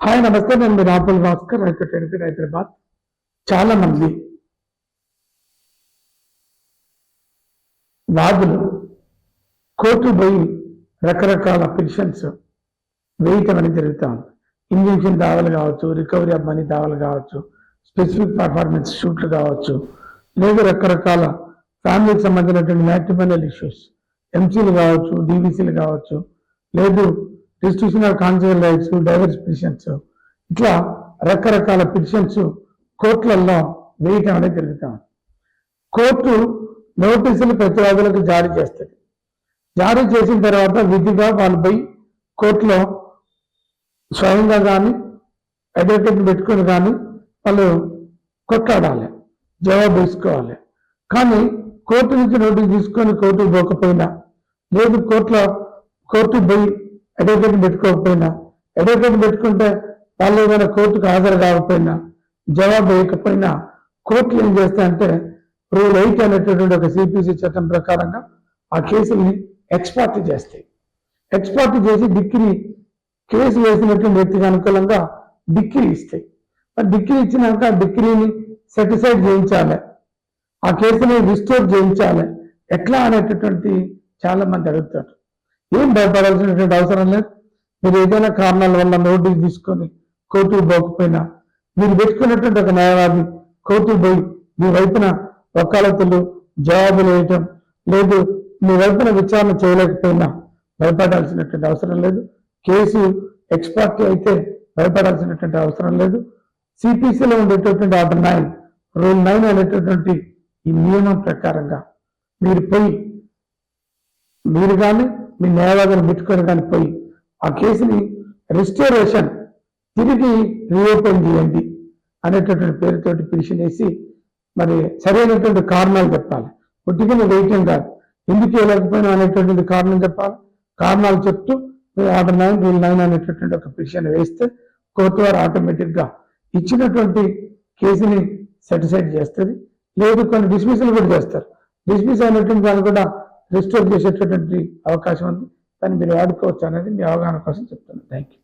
Hi నమస్తే నేను మీ రాపుల్ భాస్కర్ రైతు హైదరాబాద్ చాలా మంది వాదులు కోర్టు పోయి రకరకాల పిటిషన్స్ వేయటం అనేది జరుగుతూ ఉంది. ఇంజెక్షన్ దావాలు కావచ్చు రికవరీ ఆఫ్ మనీ దావాలు కావచ్చు స్పెసిఫిక్ పర్ఫార్మెన్స్ షూట్లు కావచ్చు లేదు రకరకాల ఫ్యామిలీకి సంబంధించినటువంటి మ్యాట్రిమోనియల్ ఇష్యూస్ ఎంసీలు కావచ్చు డీవీసీలు కావచ్చు లేదు distribution of consider rights divorce petitions ఇట్లా రకరకాల పిటిషన్స్ కోర్టులలో వేయటం అనేది జరుగుతూ ఉంది కోర్టు నోటీసులు ప్రతివాదులకు జారీ చేస్తుంది. జారీ చేసిన తర్వాత విధిగా వాళ్ళు పోయి కోర్టులో స్వయంగా కానీ అడ్వకేట్ పెట్టుకుని కానీ వాళ్ళు కొట్లాడాలి జవాబు తీసుకోవాలి. కానీ కోర్టు నుంచి నోటీస్ తీసుకొని కోర్టుకు పోకపోయినా లేదు కోర్టులో కోర్టు పోయి అడ్వకేట్ పెట్టుకోకపోయినా అడ్వకేట్ పెట్టుకుంటే వాళ్ళు ఏమైనా కోర్టుకు హాజరు కాకపోయినా జవాబు వేయకపోయినా కోర్టులు ఏం చేస్తాయంటే రూల్ ఎయిట్ అనేటటువంటి ఒక సిపిసి చట్టం ప్రకారంగా ఆ కేసుల్ని ఎక్స్పార్ట్ చేస్తాయి. ఎక్స్పార్ట్ చేసి డిగ్రీ కేసు వేసినటువంటి వ్యక్తికి అనుకూలంగా డిగ్రీ ఇస్తాయి. మరి డిగ్రీ ఇచ్చినాక ఆ డిగ్రీని సర్టిఫైడ్ చేయించాలి. ఆ కేసుని రిస్టోర్ చేయించాలి. ఎట్లా అనేటటువంటి చాలా మంది అడుగుతారు. ఏం భయపడాల్సినటువంటి అవసరం లేదు. మీరు ఏదైనా కారణాల వల్ల నోటీస్ తీసుకొని కోర్టుకు పోకపోయినా మీరు పెట్టుకున్నటువంటి ఒక న్యాయవాది కోర్టుకు పోయి మీ వైపున వకాలతులు జవాబులు వేయటం లేదు మీ వైపున విచారణ చేయలేకపోయినా భయపడాల్సినటువంటి అవసరం లేదు. కేసు ఎక్స్పర్ట్ అయితే భయపడాల్సినటువంటి అవసరం లేదు. సిపిసిలో ఉండేటటువంటి ఆర్డర్ నైన్ రూల్ నైన్ అనేటటువంటి ఈ నియమం ప్రకారంగా మీరు పోయి మీరు కానీ మీ న్యాయవాదిని పెట్టుకొని కానీ పోయి ఆ కేసుని రిస్టోరేషన్ తిరిగి రీఓపెన్ చేయండి అనేటటువంటి పేరుతోటి పిటిషన్ వేసి మరి సరైనటువంటి కారణాలు చెప్పాలి. పుట్టికని వేయటం కాదు. ఎందుకు వెళ్ళకపోయినా అనేటటువంటి కారణం చెప్పాలి. కారణాలు చెప్తూ ఆర్డర్ నైన్ రూల్ నైన్ అనేటటువంటి ఒక పిటిషన్ వేస్తే కోర్టు వారు ఆటోమేటిక్గా ఇచ్చినటువంటి కేసుని సాటిస్ఫైడ్ చేస్తుంది. లేదు కొన్ని డిస్మిసల్ కూడా చేస్తారు. డిస్మిస్ అయినటువంటి దాన్ని కూడా రిస్టోర్ చేసేటటువంటి అవకాశం ఉంది. దాన్ని మీరు వాడుకోవచ్చు అనేది మీ అవగాహన కోసం చెప్తున్నాను. Thank you